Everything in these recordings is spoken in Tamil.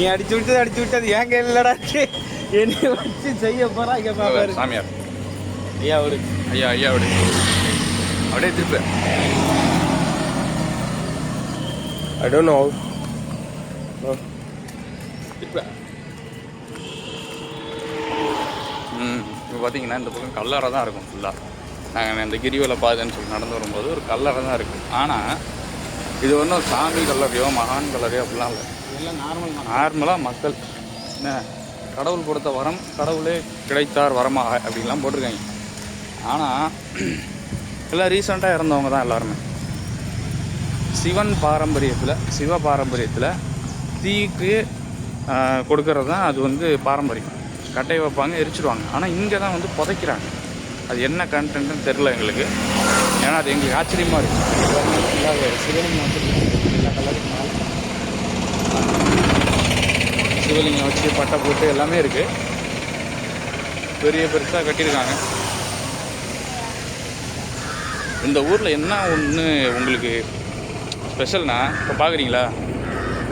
நீ அடிச்சு விட்டது அடிச்சு விட்டது. ஏன் கையிலடா என்னை வச்சு செய்ய போறா இங்க பாப்பாரு சாமியார். ஐயா ஒரு ஐயா ஐயா அப்படி அப்படியே திருப்பு. ஐ டோன்ட் நோ திருப்பு. ம் இப்போ பார்த்தீங்கன்னா இந்த பக்கம் கல்லறை தான் இருக்கும் ஃபுல்லாக நாங்கள் இந்த கிரிவல பாதைன்னு சொல்லி நடந்து வரும்போது ஒரு கல்லறை தான் இருக்குது ஆனால் இது ஒன்றும் சாமி கல்லறையோ மகான் கல்லறையோ அப்படிலாம் இல்லை. நார்மலாக மக்கள். என்ன? கடவுள் கொடுத்த வரம் கடவுளே கிடைத்தார் வரமாக அப்படின்லாம் போட்டிருக்காங்க. ஆனால் எல்லாம் ரீசெண்டாக இறந்தவங்க தான் எல்லாருமே. சிவன் பாரம்பரியத்தில் சிவ பாரம்பரியத்தில் தீக்கு கொடுக்கறது தான் அது வந்து பாரம்பரியம். கட்டை வைப்பாங்க எரிச்சிடுவாங்க ஆனால் இங்கே தான் வந்து புதைக்கிறாங்க. அது என்ன கண்டென்ட்னு தெரில எங்களுக்கு. ஏன்னா அது எங்களுக்கு ஆச்சரியமாக இருக்குது வச்சிருக்காங்க எல்லா கலரும் மேலே சிவலிங்கம் வச்சு பட்டை போட்டு எல்லாமே இருக்கு. பெரிய பெருசாக கட்டியிருக்காங்க. இந்த ஊரில் என்ன ஒன்று உங்களுக்கு ஸ்பெஷல்னா இப்போ பார்க்குறீங்களா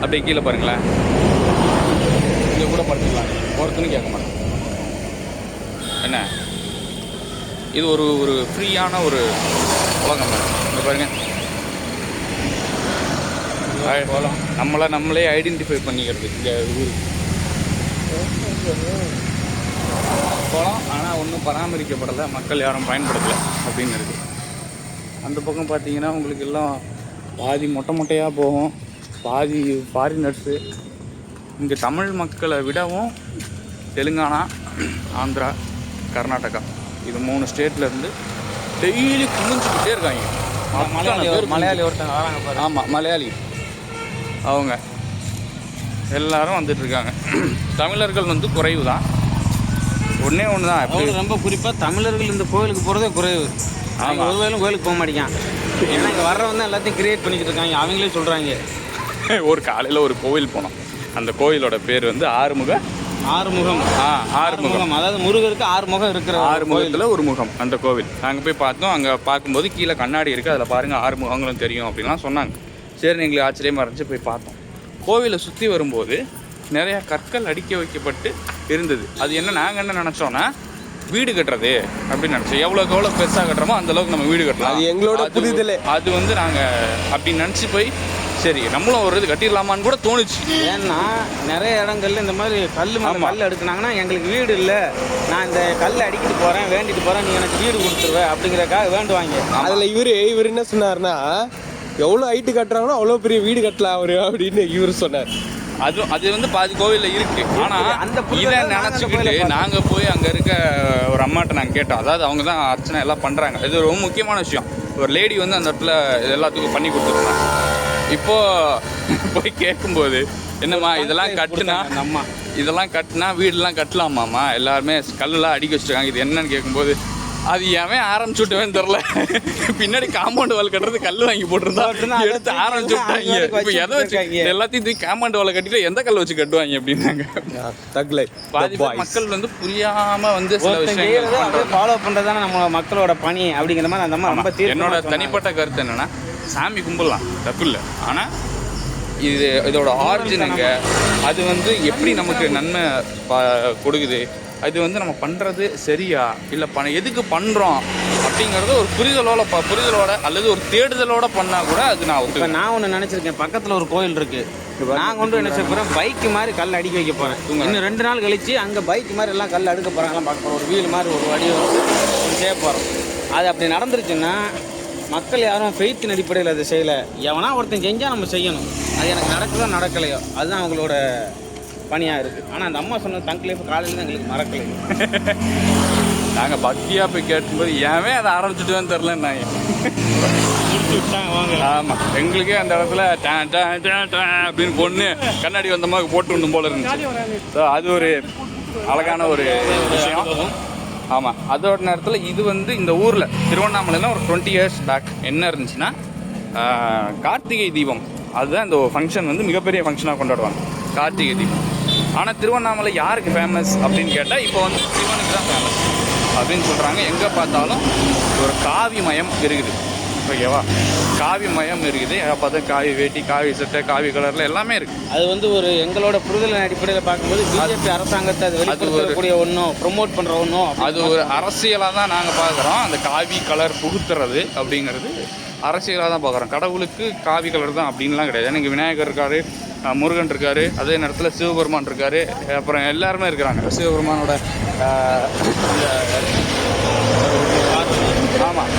அப்படியே கீழே பாருங்களேன். இங்கே கூட படுத்துக்கலாம். ஒருத்தனும் கேட்க மாட்டேன் என்ன? இது ஒரு ஒரு ஃப்ரீயான ஒரு உலகம் இங்கே பாருங்கள் போகலாம் நம்மளை நம்மளே ஐடென்டிஃபை பண்ணிக்கிறது இங்கே ஊர். குளம் ஆனால் ஒன்றும் பராமரிக்கப்படலை. மக்கள் யாரும் பயன்படுத்தலை அப்படின்னு இருக்கு. அந்த பக்கம் பார்த்தீங்கன்னா உங்களுக்கு எல்லாம் பாதி மொட்டை மொட்டையாக போகும். பாதி ஃபாரினர்ஸு இங்கே தமிழ் மக்களை விடவும் தெலுங்கானா ஆந்திரா கர்நாடகா இது மூணு ஸ்டேட்லேருந்து டெய்லி குமிஞ்சுக்கிட்டே இருக்காங்க. மலையாளி மலையாளி ஒருத்தங்க வராங்க ஆமாம் மலையாளி. அவங்க எல்லாரும் வந்துட்டு இருக்காங்க தமிழர்கள் வந்து குறைவு தான் ஒன்றே ஒன்று தான் அவங்க ரொம்ப குறிப்பா தமிழர்கள் இந்த கோயிலுக்கு போறதே குறைவு. அவங்க ஒரு வேலும் கோயிலுக்கு போக மாட்டேங்கான் ஏன்னா இங்க வர்றவங்க தான் எல்லாத்தையும் கிரியேட் பண்ணிக்கிட்டு இருக்காங்க. அவங்களே சொல்றாங்க. ஒரு காலையில் ஒரு கோவில் போனோம். அந்த கோயிலோட பேர் வந்து ஆறுமுக ஆறுமுகம். ஆ ஆறுமுகம். அதாவது முருகருக்கு ஆறுமுகம் இருக்கிற ஆறுமுகத்தில் ஒரு முகம். அந்த கோவில். நாங்கள் போய் பார்த்தோம். அங்கே பார்க்கும்போது கீழே கண்ணாடி இருக்குது அதில் பாருங்கள் ஆறுமுகங்களும் தெரியும் அப்படின்லாம் சொன்னாங்க. சரி எங்களுக்கு ஆச்சரியமாக இருந்துச்சு போய் பார்த்தோம். கோவிலை சுற்றி வரும்போது நிறைய கற்கள் அடுக்கி வைக்கப்பட்டு இருந்தது. அது என்ன நாங்கள் என்ன நினச்சோன்னா வீடு கட்டுறது அப்படின்னு நினச்சோம். எவ்வளோக்கு எவ்வளோ பெருசாக கட்டுறோமோ அந்த அளவுக்கு நம்ம வீடு கட்டலாம். அது எங்களோட அது- புரிதலே. அது வந்து நாங்கள் அப்படி நினச்சி போய் சரி நம்மளும் ஒரு இது கட்டிடலாமான்னு கூட தோணுச்சு. ஏன்னா நிறைய இடங்கள்ல இந்த மாதிரி கல். கல் எடுக்குனாங்கன்னா எங்களுக்கு வீடு இல்ல. நான் இந்த கல் அடிக்கிட்டு போறேன் வேண்டிட்டு போறேன் நீ எனக்கு வீடு கொடுத்துருவ அப்படிங்கறக்காக வேண்டுவாங்க. அதுல இவரு இவர் என்ன சொன்னாருன்னா எவ்வளவு ஹைட்டு கட்டுறாங்களோ அவ்வளவு பெரிய வீடு கட்டலாம் அவரு அப்படின்னு இவர் சொன்னார். அது அது வந்து பாதி கோவில்ல இருக்கு. ஆனா அந்த இதை நினைச்சுக்கிட்டு கோயிலை பார்த்தோம். நாங்க போய் அங்க இருக்க ஒரு அம்மாட்ட நாங்க கேட்டோம். அதாவது அவங்க தான் அர்ச்சனை எல்லாம் பண்றாங்க. இது ரொம்ப முக்கியமான விஷயம். ஒரு லேடி வந்து அந்த இடத்துல இது எல்லாத்துக்கும் பண்ணி கொடுத்துருந்தாங்க இப்போ போய் கேட்கும்போது என்னம்மா இதெல்லாம் கட்டுனா அந்த அம்மா. இதெல்லாம் கட்டினா வீடெல்லாம் கட்டலாமாம்மா? எல்லாருமே கல்லெல்லாம் அடிக்க வச்சிருக்காங்க இது என்னன்னு கேட்கும்போது அது ஏன் ஆரம்பிச்சு விட்டவேன்னு தெரில பின்னாடி காம்பவுண்ட் வால் கட்டுறது கல் வாங்கி போட்டிருந்தா எடுத்து ஆரம்பிச்சு விட்டாங்க. இப்போ எதை வச்சு எல்லாத்தையும் தூக்கி காம்பவுண்ட் வால் கட்டிட்டு எந்த கல் வச்சு கட்டுவாங்க அப்படின்னாங்க. தக்லை பாதி மக்கள் வந்து புரியாம வந்து சில விஷயங்கள். ஃபாலோ பண்றதானே நம்ம மக்களோட பணி அப்படிங்கிற மாதிரி அந்த ரொம்ப என்னோட. தனிப்பட்ட கருத்து என்னன்னா சாமி கும்பிடலாம் தப்பு இல்லை ஆனா இது இதோட ஆரிஜின் எங்க? அது வந்து எப்படி நமக்கு நன்மை கொடுக்குது? அது வந்து நம்ம பண்றது சரியா? இல்ல பண எதுக்கு பண்றோம்? அப்படிங்கறது ஒரு புரிதலோட ப- புரிதலோட அல்லது ஒரு தேடுதலோட பண்ணா கூட அது நான் இப்ப நான் ஒண்ணு நினைச்சிருக்கேன். பக்கத்துல ஒரு கோயில் இருக்கு. நான் கொண்டு என்ன செய்ய போறேன். பைக் மாதிரி கல் அடிக்க வைக்க போறேன். இன்னும் ரெண்டு நாள் கழிச்சு அங்க பைக் மாதிரி எல்லாம் கல் அடுக்க எல்லாம் பார்க்க போறோம். ஒரு வீல் மாதிரி ஒரு வடிவம் ஒண்ணு செய்ய போறோம். அது அப்படி நடந்துருச்சுன்னா மக்கள் யாரும் ஃபெய்த்தின் அடிப்படையில் அதை செய்யல. எவனா ஒருத்தன் செஞ்சா நம்ம செய்யணும். அது எனக்கு நடக்குதோ நடக்கலையோ அதுதான் அவங்களோட பணியா இருக்கு. ஆனா அந்த அம்மா சொன்ன தங்கிலே காலையில எங்களுக்கு மறக்கலை. நாங்க பக்தியா போய் கேட்கும்போது ஏன் அதை ஆரம்பிச்சுட்டுன்னு தெரில நான் ஆமா. எங்களுக்கே அந்த இடத்துல டேன், டேன், டேன், டேன் அப்படின்னு பொண்ணு கண்ணாடி வந்த மாதிரி போட்டு விடணும் போல இருந்துச்சு. So, அது ஒரு அழகான ஒரு விஷயம். ஆமா. அதோட நேரத்தில் இது வந்து இந்த ஊர்ல திருவண்ணாமலையில் ஒரு டுவெண்ட்டி இயர்ஸ் பேக் என்ன இருந்துச்சுன்னா கார்த்திகை தீபம். அதுதான் இந்த ஃபங்க்ஷன் வந்து மிகப்பெரிய ஃபங்க்ஷனாக கொண்டாடுவாங்க. கார்த்திகை தீபம். ஆனால் திருவண்ணாமலை யாருக்கு ஃபேமஸ் அப்படின்னு கேட்டால் இப்போ வந்து சிவனுக்கு தான் ஃபேமஸ் அப்படின்னு சொல்கிறாங்க எங்கே பார்த்தாலும் ஒரு காவி மயம் இருக்குது. ஓகேவா காவி மயம் இருக்குது. பார்த்தா காவி வேட்டி காவி சட்டை காவி கலரில் எல்லாமே இருக்குது அது வந்து ஒரு எங்களோட புரிதலின் அடிப்படையில் பார்க்கும்போது பிஜேபி அரசாங்கத்தை அது வெளிப்படுத்தக்கூடிய ஒன்றும் ப்ரொமோட் பண்ணுற ஒன்றும் அது ஒரு அரசியலாக தான் நாங்கள் பார்க்குறோம். அந்த காவி கலர் புகுத்துறது அப்படிங்கிறது அரசியலாக தான் பார்க்குறோம். கடவுளுக்கு காவி கலர் தான் அப்படின்லாம் கிடையாது. எனக்கு விநாயகர் இருக்காரு முருகன் இருக்காரு அதே நேரத்தில் சிவபெருமான் இருக்காரு அப்புறம் எல்லாருமே இருக்கிறாங்க. சிவபெருமானோட ஆமாம்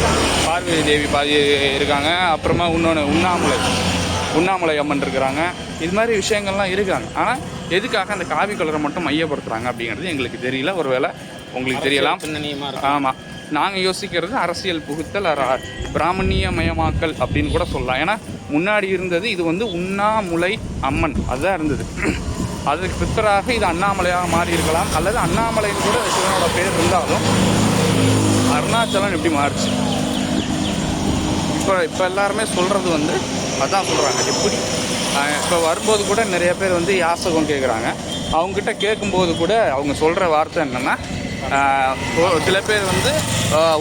பார்வதி தேவி பாதி இருக்காங்க. அப்புறமா இன்னொன்று உண்ணாமலை உண்ணாமலை அம்மன் இருக்கிறாங்க. இது மாதிரி விஷயங்கள்லாம் இருக்காங்க. ஆனால் எதுக்காக அந்த காவி கலரை மட்டும் மையப்படுத்துகிறாங்க அப்படிங்கிறது எங்களுக்கு தெரியல. ஒருவேளை உங்களுக்கு தெரியலாம். ஆமாம் நாங்கள் யோசிக்கிறது அரசியல் புகுத்தல் பிராமணிய மயமாக்கல் அப்படின்னு கூட சொல்லலாம். ஏன்னா முன்னாடி இருந்தது இது வந்து உண்ணாமுலை அம்மன். அதுதான் இருந்தது. அதுக்கு பித்தராக இது அண்ணாமலையாக மாறி இருக்கலாம். அல்லது அண்ணாமலைன்னு கூட சிவனோட பேர் இருந்தாலும் அருணாச்சலம் எப்படி மாறுச்சு. இப்போ இப்போ எல்லாருமே சொல்கிறது வந்து அதான் சொல்கிறாங்க எப்படி? இப்போ வரும்போது கூட நிறைய பேர் வந்து யாசகம் கேட்குறாங்க அவங்ககிட்ட கேட்கும்போது கூட அவங்க சொல்கிற வார்த்தை என்னென்னா சில பேர் வந்து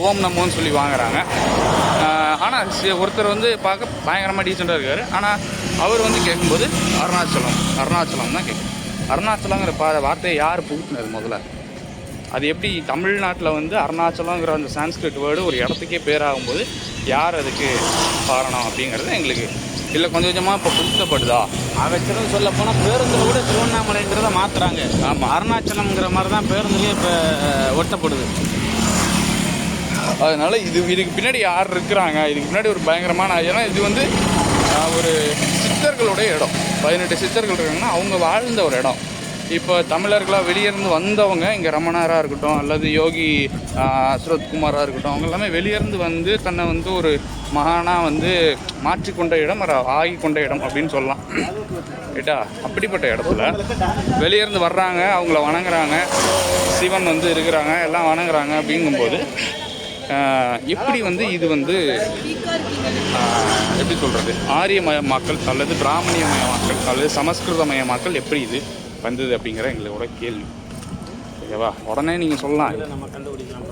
ஓம் நமோன்னு சொல்லி வாங்குறாங்க. ஆனால் ஒருத்தர் வந்து பார்க்க பயங்கரமாக டீசெண்டாக இருக்கார். ஆனால் அவர் வந்து கேட்கும்போது அருணாச்சலம் அருணாச்சலம் தான் கேட்கும் அருணாச்சலங்கிற பா வார்த்தையை யார் புகுத்துனது முதல்ல? அது எப்படி தமிழ்நாட்டில் வந்து அருணாச்சலங்கிற அந்த சான்ஸ்கிரிட் வேர்டு ஒரு இடத்துக்கே பேராகும்போது யார் அதுக்கு காரணம் அப்படிங்கிறது எங்களுக்கு இல்லை கொஞ்சம் கொஞ்சமாக இப்போ புதுத்தப்படுதா அவச்சிரம் சொல்ல போனால் பேருந்தில் கூட திருவண்ணாமலைங்கிறத மாற்றுறாங்க ஆமாம் அருணாச்சலம்ங்கிற மாதிரி தான் பேருந்துலேயே இப்போ ஒட்டப்படுது. அதனால இது இதுக்கு பின்னாடி யார் இருக்கிறாங்க? இதுக்கு பின்னாடி ஒரு பயங்கரமான ஏன்னா இது வந்து ஒரு சித்தர்களுடைய இடம். பதினெட்டு சித்தர்கள் இருக்காங்கன்னா அவங்க வாழ்ந்த ஒரு இடம். இப்போ தமிழர்களாக வெளியேருந்து வந்தவங்க இங்கே ரமணாராக இருக்கட்டும் அல்லது யோகி அஸ்ரத்குமாராக இருக்கட்டும் அவங்க எல்லாமே வெளியேருந்து வந்து தன்னை வந்து ஒரு மகானாக வந்து மாற்றிக்கொண்ட இடம் ஆகி கொண்ட இடம் அப்படின்னு சொல்லலாம். கேட்டா? அப்படிப்பட்ட இடத்துல வெளியேருந்து வர்றாங்க அவங்கள வணங்குறாங்க சிவன் வந்து இருக்கிறாங்க எல்லாம் வணங்குறாங்க அப்படிங்கும்போது எப்படி வந்து இது வந்து எப்படி சொல்கிறது ஆரியமயமாக்கல் அல்லது பிராமணியமயமாக்கல் அல்லது சமஸ்கிருதமயமாக்கல் எப்படி இது? வந்தது அப்படிங்கிற எங்களோட கேள்வி. ஓகேவா உடனே நீங்கள் சொல்லலாம். நம்ம கண்டுபிடிக்கலாம்.